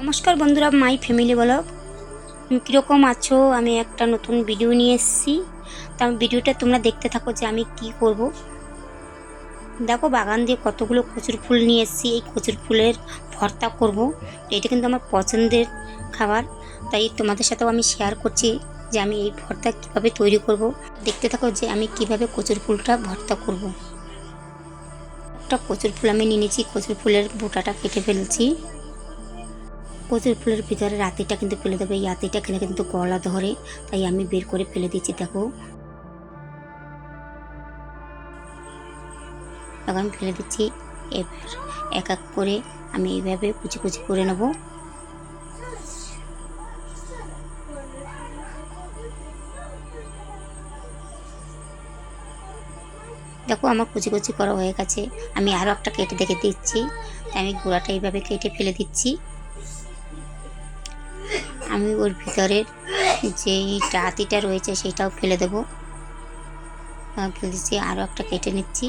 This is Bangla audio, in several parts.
নমস্কার বন্ধুরা, মাই ফ্যামিলি ব্লগ কীরকম আছো? আমি একটা নতুন ভিডিও নিয়ে এসেছি। তা ভিডিওটা তোমরা দেখতে থাকো যে আমি কি করব। দেখো, বাগান দিয়ে কতগুলো কচুর ফুল নিয়ে এসেছি। এই কচুর ফুলের ভর্তা করব। এটা কিন্তু আমার পছন্দের খাবার। তাই তোমাদের সাথেও আমি শেয়ার করছি যে আমি এই ভর্তা কীভাবে তৈরি করব। দেখতে থাকো যে আমি কীভাবে কচুর ফুলটা ভর্তা করব। একটা কচুর ফুল আমি নিয়ে নিয়েছি। কচুর ফুলের বোটাটা কেটে ফেলছি। কচুর ফুলের ভিতরে রাতিটা কিন্তু ফেলে দেবে। এই রাতিটা খেলে কিন্তু গলা ধরে, তাই আমি বের করে ফেলে দিচ্ছি, দেখো। এখন ফেলে দিচ্ছি। এবার এক এক করে আমি এইভাবে কুচি কুচি করে নেব। দেখো, আমার কুচি কুচি করা হয়ে গেছে। আমি আরও একটা কেটে দেখে দিচ্ছি। আমি গোড়াটা এইভাবে কেটে ফেলে দিচ্ছি। আমি ওর ভিতরের যেই ডাতিটা রয়েছে সেটাও ফেলে দেবো। আহ, ফেলে দিচ্ছি আরও একটা কেটে নিচ্ছি।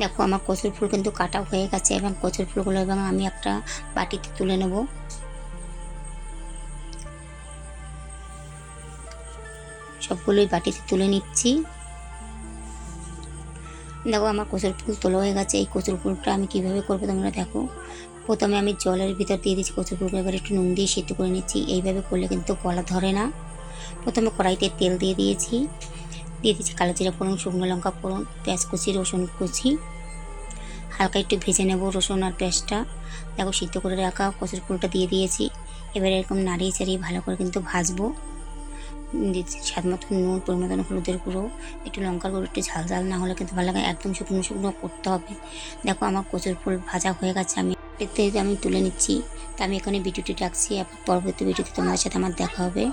দেখো আমার কচুর ফুল কিন্তু কাটা হয়ে গেছে এবং কচুর ফুলগুলো এবং আমি একটা বাটিতে তুলে নেব। সবগুলোই বাটিতে তুলে নিচ্ছি। দেখো আমার কচুর ফুল তোলা হয়ে গেছে, এই কচুর ফুলটা আমি কীভাবে করব তোমরা দেখো। প্রথমে আমি জলের ভিতর দিয়ে দিচ্ছি কচুর ফুলটা এবার একটু নুন দিয়ে সেদ্ধ করে নিচ্ছি, এইভাবে করলে কিন্তু গলা ধরে না। প্রথমে কড়াইতে তেল দিয়ে দিয়েছি, দিয়ে দিচ্ছি কালো জিরা ফোড়ন, শুকনো লঙ্কা ফোড়ন, পেঁয়াজ কুচি, রসুন কুচি। হালকা একটু ভেজে নেব রসুন আর পেঁয়াজটা। দেখো সিদ্ধ করে রাখা কচুর ফুলটা দিয়ে দিয়েছি, এবারে এরকম নাড়িয়ে চাড়িয়ে ভালো করে কিন্তু ভাজবো। দিচ্ছি। স্বাদ মতো নুন, পরিমাণ হলুদের গুঁড়ো, একটু লঙ্কার গুঁড়ো, একটু ঝাল ঝাল না হলে কিন্তু ভালো লাগে একদম শুকনো শুকনো করতে হবে। দেখো আমার কচুর ফুল ভাজা হয়ে গেছে। আমি এতে আমি তুলে নিচ্ছি। তা আমি এখানে ভিডিওটি রাখছি পরবর্তী ভিডিওতে তোমাদের সাথে আমার দেখা হবে।